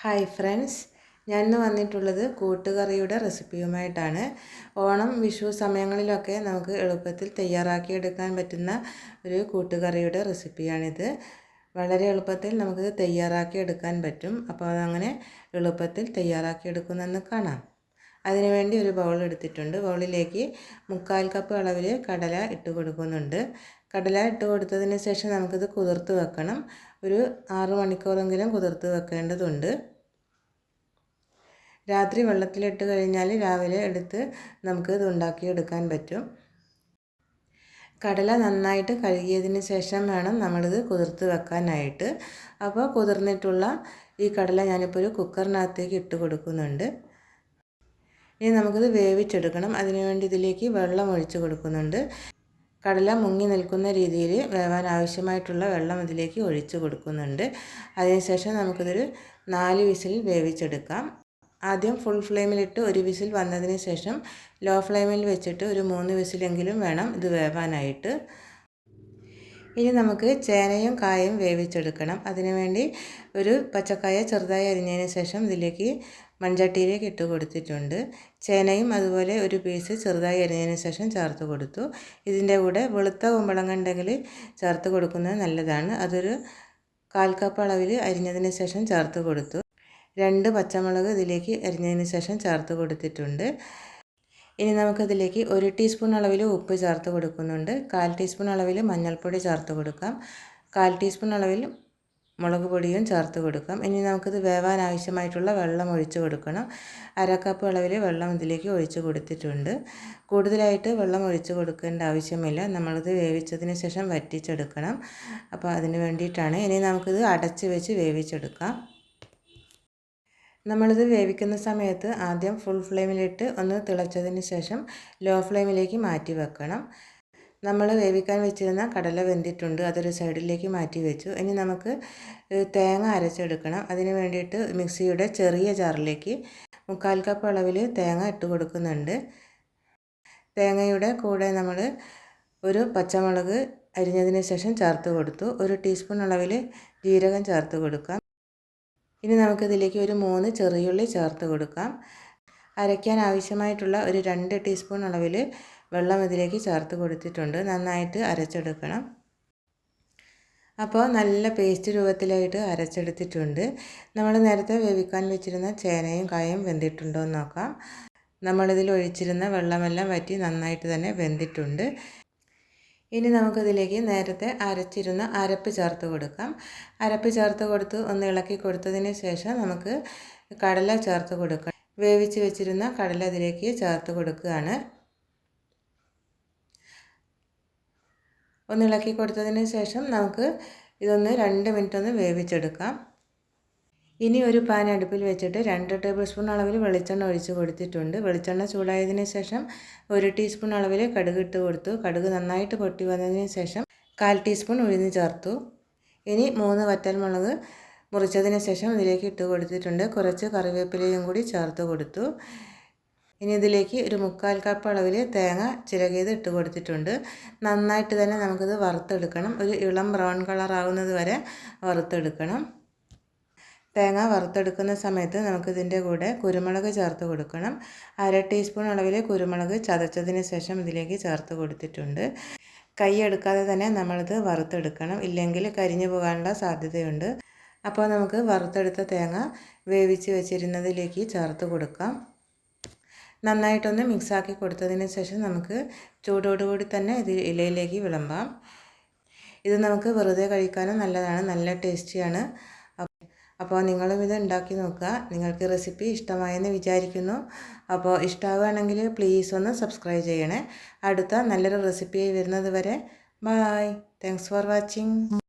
Hi friends ഞാൻ ഇന്ന് വന്നിട്ടുള്ളത് കൂട്ടുകറിയുടെ റെസിപ്പിയുമായിട്ടാണ്. ഓണം വിഷു സമയങ്ങളിലൊക്കെ നമുക്ക് എളുപ്പത്തിൽ തയ്യാറാക്കിയെടുക്കാൻ പറ്റുന്ന ഒരു കൂട്ടുകറിയുടെ റെസിപ്പിയാണിത്. വളരെ എളുപ്പത്തിൽ നമുക്ക് തയ്യാറാക്കിയെടുക്കാൻ പറ്റും. അപ്പോൾ അതങ്ങനെ എളുപ്പത്തിൽ തയ്യാറാക്കി എടുക്കുന്നെന്ന് കാണാം അതിനുവേണ്ടി ഒരു ബൗൾ എടുത്തിട്ടുണ്ട്. ബൗളിലേക്ക് മുക്കാൽ കപ്പ് അളവിൽ കടല ഇട്ട് കൊടുക്കുന്നുണ്ട്. കടല ഇട്ട് കൊടുത്തതിന് ശേഷം നമുക്കിത് കുതിർത്ത് വെക്കണം. ഒരു ആറ് മണിക്കൂറെങ്കിലും കുതിർത്ത് വെക്കേണ്ടതുണ്ട്. രാത്രി വെള്ളത്തിലിട്ട് കഴിഞ്ഞാൽ രാവിലെ എടുത്ത് നമുക്ക് ഇത് ഉണ്ടാക്കിയെടുക്കാൻ പറ്റും. കടല നന്നായിട്ട് കഴുകിയതിന് ശേഷം വേണം നമ്മളിത് കുതിർത്ത് വെക്കാനായിട്ട്. അപ്പോൾ കുതിർന്നിട്ടുള്ള ഈ കടല ഞാനിപ്പോൾ ഒരു കുക്കറിനകത്തേക്ക് ഇട്ട് കൊടുക്കുന്നുണ്ട്. ഇനി നമുക്കിത് വേവിച്ചെടുക്കണം. അതിനുവേണ്ടി ഇതിലേക്ക് വെള്ളം ഒഴിച്ച് കൊടുക്കുന്നുണ്ട്. കടല മുങ്ങി നിൽക്കുന്ന രീതിയിൽ വേവാൻ ആവശ്യമായിട്ടുള്ള വെള്ളം ഇതിലേക്ക് ഒഴിച്ച് കൊടുക്കുന്നുണ്ട്. അതിനുശേഷം നമുക്കിതൊരു നാല് വിസിൽ വേവിച്ചെടുക്കാം. ആദ്യം ഫുൾ ഫ്ലെയിമിലിട്ട് ഒരു വിസിൽ വന്നതിന് ശേഷം ലോ ഫ്ലെയിമിൽ വെച്ചിട്ട് ഒരു മൂന്ന് വിസിലെങ്കിലും വേണം ഇത് വേവാനായിട്ട്. ഇനി നമുക്ക് ചേനയും കായും വേവിച്ചെടുക്കണം. അതിനുവേണ്ടി ഒരു പച്ചക്കായ ചെറുതായി അരിഞ്ഞതിന് ശേഷം ഇതിലേക്ക് മൺചട്ടിയിലേക്ക് ഇട്ട് കൊടുത്തിട്ടുണ്ട്. ചേനയും അതുപോലെ ഒരു പീസ് ചെറുതായി അരിഞ്ഞതിന് ശേഷം ചേർത്ത് കൊടുത്തു. ഇതിന്റെ കൂടെ വെളുത്ത കുമ്പളങ്ങ ഉണ്ടെങ്കിൽ ചേർത്ത് കൊടുക്കുന്നത് നല്ലതാണ്. അതൊരു കാൽ കപ്പ് അളവിൽ അരിഞ്ഞതിന് ശേഷം ചേർത്ത് കൊടുത്തു. രണ്ട് പച്ചമുളക് ഇതിലേക്ക് അരിഞ്ഞതിന് ശേഷം ചേർത്ത് കൊടുത്തിട്ടുണ്ട്. ഇനി നമുക്കതിലേക്ക് ഒരു ടീസ്പൂൺ അളവിൽ ഉപ്പ് ചേർത്ത് കൊടുക്കുന്നുണ്ട്. കാൽ ടീസ്പൂൺ അളവിൽ മഞ്ഞൾപ്പൊടി ചേർത്ത് കൊടുക്കാം. കാൽ ടീസ്പൂൺ അളവിൽ മുളക് പൊടിയും ചേർത്ത് കൊടുക്കാം. ഇനി നമുക്കിത് വേവാൻ ആവശ്യമായിട്ടുള്ള വെള്ളം ഒഴിച്ച് കൊടുക്കണം. അരക്കപ്പ് അളവിൽ വെള്ളം ഇതിലേക്ക് ഒഴിച്ച് കൊടുത്തിട്ടുണ്ട്. കൂടുതലായിട്ട് വെള്ളം ഒഴിച്ച് കൊടുക്കേണ്ട ആവശ്യമില്ല. നമ്മളിത് വേവിച്ചതിന് ശേഷം വറ്റിച്ചെടുക്കണം. അപ്പോൾ അതിന് വേണ്ടിയിട്ടാണ് ഇനി നമുക്കിത് അടച്ച് വെച്ച് വേവിച്ചെടുക്കാം. നമ്മളിത് വേവിക്കുന്ന സമയത്ത് ആദ്യം ഫുൾ ഫ്ലെയിമിലിട്ട് ഒന്ന് തിളച്ചതിന് ശേഷം ലോ ഫ്ലെയിമിലേക്ക് മാറ്റി വെക്കണം. നമ്മൾ വേവിക്കാൻ വെച്ചിരുന്ന കടല വെന്തിട്ടുണ്ട് അതൊരു സൈഡിലേക്ക് മാറ്റി വെച്ചു. ഇനി നമുക്ക് തേങ്ങ അരച്ചെടുക്കണം. അതിന് വേണ്ടിയിട്ട് മിക്സിയുടെ ചെറിയ ജാറിലേക്ക് മുക്കാൽ കപ്പ് അളവിൽ തേങ്ങ ഇട്ട് കൊടുക്കുന്നുണ്ട്. തേങ്ങയുടെ കൂടെ നമ്മൾ ഒരു പച്ചമുളക് അരിഞ്ഞതിന് ശേഷം ചേർത്ത് കൊടുത്തു. ഒരു ടീസ്പൂൺ അളവിൽ ജീരകം ചേർത്ത് കൊടുക്കാം. ഇനി നമുക്കിതിലേക്ക് ഒരു മൂന്ന് ചെറിയുള്ളി ചേർത്ത് കൊടുക്കാം. അരയ്ക്കാൻ ആവശ്യമായിട്ടുള്ള ഒരു രണ്ട് ടീസ്പൂൺ അളവിൽ വെള്ളം ഇതിലേക്ക് ചേർത്ത് കൊടുത്തിട്ടുണ്ട്. നന്നായിട്ട് അരച്ചെടുക്കണം. അപ്പോൾ നല്ല പേസ്റ്റ് രൂപത്തിലായിട്ട് അരച്ചെടുത്തിട്ടുണ്ട്. നമ്മൾ നേരത്തെ വേവിക്കാൻ വെച്ചിരുന്ന ചേനയും കായും വെന്തിട്ടുണ്ടോ എന്ന് നോക്കാം. നമ്മളിതിൽ ഒഴിച്ചിരുന്ന വെള്ളമെല്ലാം വറ്റി നന്നായിട്ട് തന്നെ വെന്തിട്ടുണ്ട്. ഇനി നമുക്കിതിലേക്ക് നേരത്തെ അരച്ചിരുന്ന അരപ്പ് ചേർത്ത് കൊടുക്കാം. അരപ്പ് ചേർത്ത് കൊടുത്ത് ഒന്ന് ഇളക്കി കൊടുത്തതിന് ശേഷം നമുക്ക് കടല ചേർത്ത് കൊടുക്കാം. വേവിച്ച് വെച്ചിരുന്ന കടല ഇതിലേക്ക് ചേർത്ത് കൊടുക്കുകയാണ്. ഒന്ന് ഇളക്കി കൊടുത്തതിന് ശേഷം നമുക്ക് ഇതൊന്ന് രണ്ട് മിനിറ്റ് ഒന്ന് വേവിച്ചെടുക്കാം. ഇനി ഒരു പാൻ അടുപ്പിൽ വെച്ചിട്ട് രണ്ട് ടേബിൾ സ്പൂൺ അളവിൽ വെളിച്ചെണ്ണ ഒഴിച്ച് കൊടുത്തിട്ടുണ്ട്. വെളിച്ചെണ്ണ ചൂടായതിന് ശേഷം ഒരു ടീസ്പൂൺ അളവിൽ കടുക് ഇട്ട് കൊടുത്തു. കടുക് നന്നായിട്ട് പൊട്ടി വന്നതിന് ശേഷം കാൽ ടീസ്പൂൺ ഉഴുന്ന് ചേർത്തു. ഇനി മൂന്ന് വറ്റൽമുളക് മുറിച്ചതിന് ശേഷം ഇതിലേക്ക് ഇട്ട് കൊടുത്തിട്ടുണ്ട്. കുറച്ച് കറിവേപ്പിലയും കൂടി ചേർത്ത് കൊടുത്തു. ഇനി ഇതിലേക്ക് ഒരു മുക്കാൽ കപ്പ് അളവിൽ തേങ്ങ ചിരകിയത് ഇട്ട് കൊടുത്തിട്ടുണ്ട്. നന്നായിട്ട് തന്നെ നമുക്കിത് വറുത്തെടുക്കണം. ഒരു ഇളം ബ്രൗൺ കളർ ആവുന്നത് വരെ വറുത്തെടുക്കണം. തേങ്ങ വറുത്തെടുക്കുന്ന സമയത്ത് നമുക്കിതിന്റെ കൂടെ കുരുമുളക് ചേർത്ത് കൊടുക്കണം. അര ടീസ്പൂൺ അളവിൽ കുരുമുളക് ചതച്ചതിന് ശേഷം ഇതിലേക്ക് ചേർത്ത് കൊടുത്തിട്ടുണ്ട്. കൈ എടുക്കാതെ തന്നെ നമ്മളിത് വറുത്തെടുക്കണം. ഇല്ലെങ്കിൽ കരിഞ്ഞു പോകാനുള്ള സാധ്യതയുണ്ട്. അപ്പോൾ നമുക്ക് വറുത്തെടുത്ത തേങ്ങ വേവിച്ച് വെച്ചിരുന്നതിലേക്ക് ചേർത്ത് കൊടുക്കാം. നന്നായിട്ടൊന്ന് മിക്സാക്കി കൊടുത്തതിന് ശേഷം നമുക്ക് ചൂടോടുകൂടി തന്നെ ഇത് ഇലയിലേക്ക് വിളമ്പാം. ഇത് നമുക്ക് വെറുതെ കഴിക്കാനും നല്ലതാണ് നല്ല ടേസ്റ്റിയാണ്. അപ്പോൾ നിങ്ങളും ഇത് ഉണ്ടാക്കി നോക്കുക. നിങ്ങൾക്ക് റെസിപ്പി ഇഷ്ടമായെന്ന് വിചാരിക്കുന്നു. അപ്പോൾ ഇഷ്ടമാവുകയാണെങ്കിൽ പ്ലീസ് ഒന്ന് സബ്സ്ക്രൈബ് ചെയ്യണേ. അടുത്ത നല്ലൊരു റെസിപ്പി വരുന്നത് വരെ ബായ്. Thanks for watching